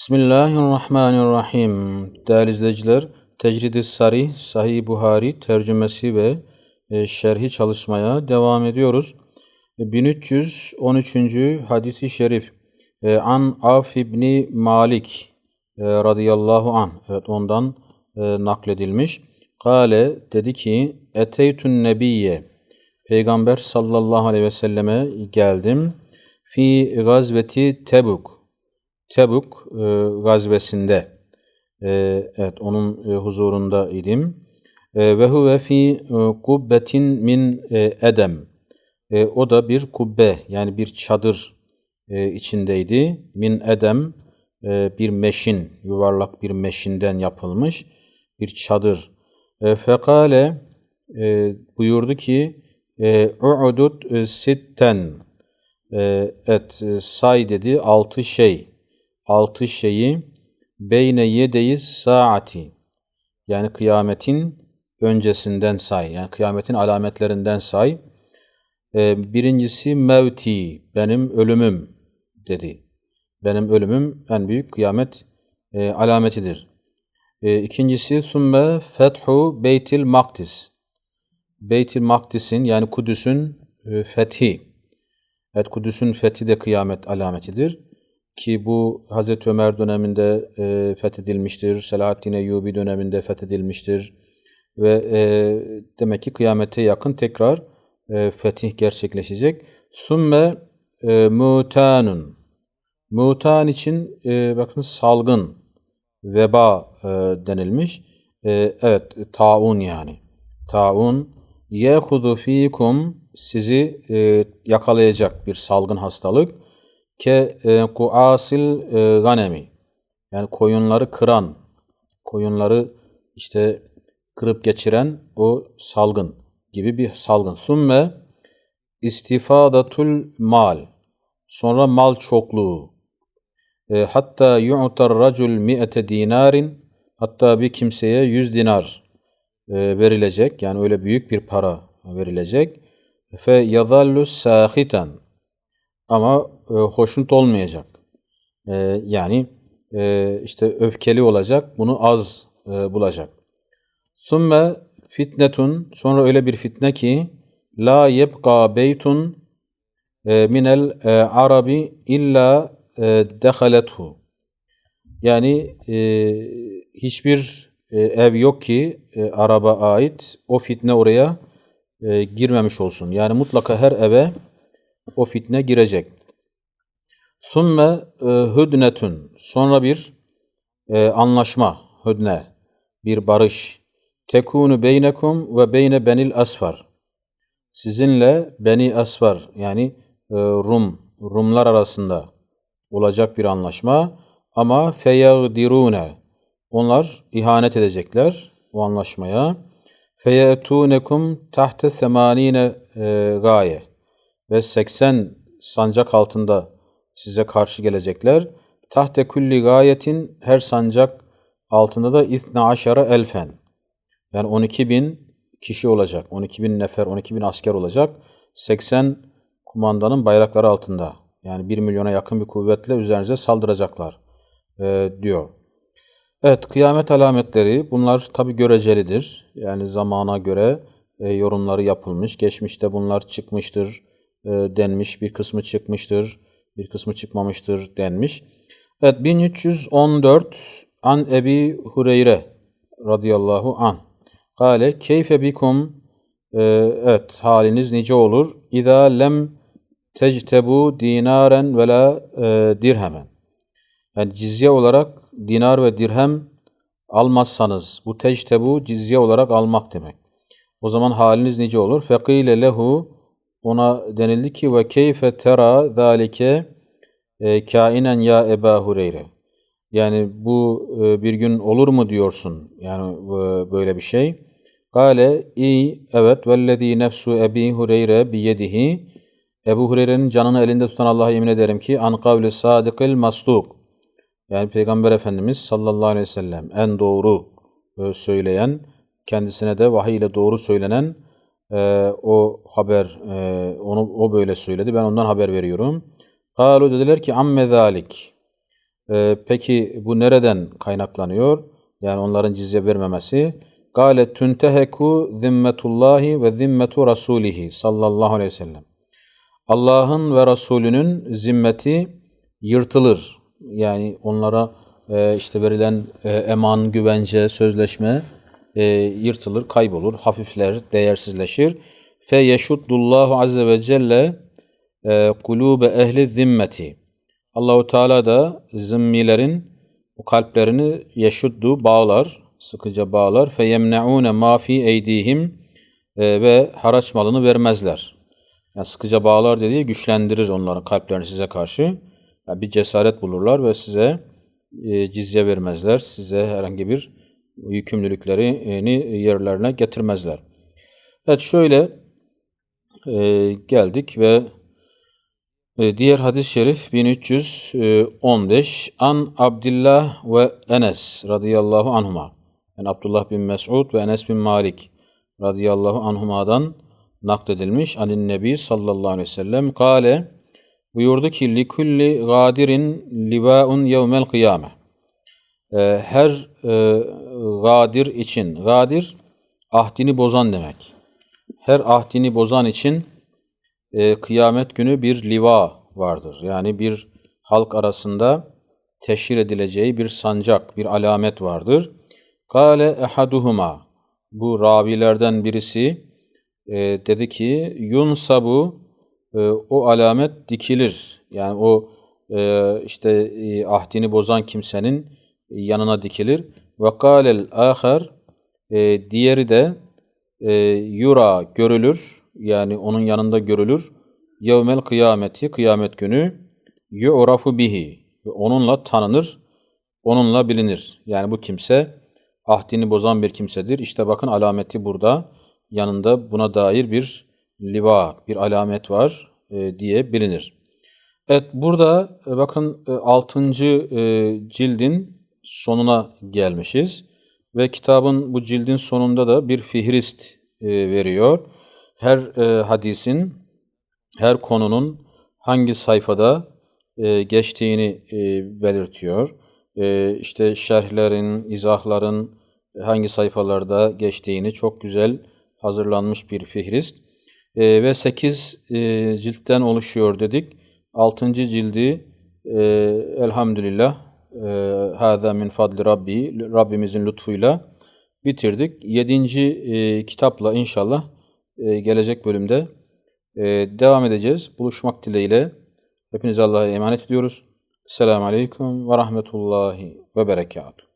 Bismillahirrahmanirrahim. Değerli izleyiciler, Tecrid-i Sarih, Sahih Buhari tercümesi ve e, şerhi çalışmaya devam ediyoruz. E, 1313. hadisi şerif. E, An Af İbni Malik e, radıyallahu an. Evet ondan e, nakledilmiş. Kale dedi ki Eteytün Nebiye Peygamber sallallahu aleyhi ve selleme geldim. Fi gazveti Tebuk Tebuk e, gazvesinde e, evet onun e, huzurunda idim. E, ve huve fi e, kubbetin min e, edem. O da bir kubbe yani bir çadır e, içindeydi. Min edem e, bir meşin, yuvarlak bir meşinden yapılmış bir çadır. E, fekale e, buyurdu ki u'udut e, sitten et say dedi altı şey altı şeyi beyne yedeyiz saati yani kıyametin öncesinden say yani kıyametin alametlerinden say. E, birincisi mevti benim ölümüm dedi. Benim ölümüm en büyük kıyamet e, alametidir. E, ikincisi sümme fethu beytil makdis. Beytil makdisin yani Kudüs'ün e, fethi. Evet Kudüs'ün fethi de kıyamet alametidir. Ki bu Hazreti Ömer döneminde e, fethedilmiştir. Selahaddin Eyyubi döneminde fethedilmiştir. Ve e, demek ki kıyamete yakın tekrar e, fetih gerçekleşecek. Sümme e, mutanun. Mutan için e, bakın salgın, veba e, denilmiş. E, evet, taun yani. Taun yehudu fikum sizi e, yakalayacak bir salgın hastalık ke e, kuasil e, ganemi yani koyunları kıran, koyunları işte kırıp geçiren o salgın gibi bir salgın. Sümme istifadatul mal. Sonra mal çokluğu. E, hatta yu'tar racul mi'ete dinarin hatta bir kimseye yüz dinar verilecek. Yani öyle büyük bir para verilecek. Fe yadallu sahitan ama e, hoşnut olmayacak. E, yani e, işte öfkeli olacak, bunu az e, bulacak. Sümme fitnetun, sonra öyle bir fitne ki la yebqa beytun e, minel e, arabi illa e, dehalethu. Yani e, hiçbir e, ev yok ki e, araba ait o fitne oraya e, girmemiş olsun. Yani mutlaka her eve o fitne girecek. Sümme hüdnetün sonra bir e, anlaşma, hüdne, bir barış. Tekunu beynekum ve beyne benil asfar. Sizinle beni asfar yani e, Rum, Rumlar arasında olacak bir anlaşma. Ama feyagdirune onlar ihanet edecekler o anlaşmaya. Feyetunekum tahte semanine e, gaye ve 80 sancak altında size karşı gelecekler. Tahte kulli gayetin her sancak altında da ithne aşara elfen. Yani 12 bin kişi olacak. 12 bin nefer, 12 bin asker olacak. 80 kumandanın bayrakları altında. Yani 1 milyona yakın bir kuvvetle üzerinize saldıracaklar e, diyor. Evet, kıyamet alametleri bunlar tabi görecelidir. Yani zamana göre e, yorumları yapılmış. Geçmişte bunlar çıkmıştır e, denmiş. Bir kısmı çıkmıştır, bir kısmı çıkmamıştır denmiş. Evet 1314 An Ebi Hureyre radıyallahu an. Kale keyfe bikum e, evet haliniz nice olur. İza lem tectebu dinaren ve la e, dirhemen. Yani cizye olarak dinar ve dirhem almazsanız bu tectebu cizye olarak almak demek. O zaman haliniz nice olur. Fekile lehu ona denildi ki ve keyfe tera zalike e, kainen ya Eba Hureyre. Yani bu e, bir gün olur mu diyorsun? Yani e, böyle bir şey. Gale i evet vellezî nefsu Ebi Hureyre biyedihi Ebu Hureyre'nin canını elinde tutan Allah'a yemin ederim ki an kavli sadıkil masduk yani Peygamber Efendimiz sallallahu aleyhi ve sellem en doğru söyleyen kendisine de vahiy ile doğru söylenen e, o haber e, onu o böyle söyledi. Ben ondan haber veriyorum. Kalu dediler ki amme zalik. E, peki bu nereden kaynaklanıyor? Yani onların cizye vermemesi. Gale tünteheku zimmetullahi ve zimmetu rasulihi sallallahu aleyhi ve sellem. Allah'ın ve Resulünün zimmeti yırtılır. Yani onlara e, işte verilen e, eman, güvence, sözleşme e, yırtılır, kaybolur, hafifler, değersizleşir. Fe yeşuddullahu azze ve celle e, kulube ehli zimmeti. Allahu Teala da zimmilerin kalplerini yeşuddu bağlar, sıkıca bağlar. Fe yemne'une ma fi eydihim e, ve haraç malını vermezler. Yani sıkıca bağlar dediği güçlendirir onların kalplerini size karşı. Yani bir cesaret bulurlar ve size e, cizye vermezler. Size herhangi bir yükümlülüklerini yerlerine getirmezler. Evet şöyle e, geldik ve e, diğer hadis-i şerif 1315 An Abdullah ve Enes radıyallahu anhuma. Yani Abdullah bin Mes'ud ve Enes bin Malik radıyallahu anhuma'dan nakledilmiş. Anin Nebi sallallahu aleyhi ve sellem kale buyurdu ki likulli gadirin livaun yevmel kıyame. Her e, gadir için, gadir ahdini bozan demek. Her ahdini bozan için e, kıyamet günü bir liva vardır. Yani bir halk arasında teşhir edileceği bir sancak, bir alamet vardır. Kale ehaduhuma. Bu ravilerden birisi e, dedi ki yunsabu e, o alamet dikilir. Yani o e, işte e, ahdini bozan kimsenin yanına dikilir. Ve kâlel âher e, diğeri de e, yura görülür. Yani onun yanında görülür. Yevmel kıyameti kıyamet günü yu'rafu bihi ve onunla tanınır, onunla bilinir. Yani bu kimse ahdini bozan bir kimsedir. İşte bakın alameti burada. Yanında buna dair bir liva, bir alamet var e, diye bilinir. Evet burada e, bakın e, 6. E, cildin sonuna gelmişiz. Ve kitabın bu cildin sonunda da bir fihrist e, veriyor. Her e, hadisin, her konunun hangi sayfada e, geçtiğini e, belirtiyor. E, işte şerhlerin, izahların hangi sayfalarda geçtiğini çok güzel hazırlanmış bir fihrist. E, ve 8 e, ciltten oluşuyor dedik. 6. cildi e, elhamdülillah hâzâ min fadli Rabbi, Rabbimizin lütfuyla bitirdik. 7. E, kitapla inşallah e, gelecek bölümde e, devam edeceğiz. Buluşmak dileğiyle hepinize Allah'a emanet ediyoruz. Selamun Aleyküm ve Rahmetullahi ve Berekatuhu.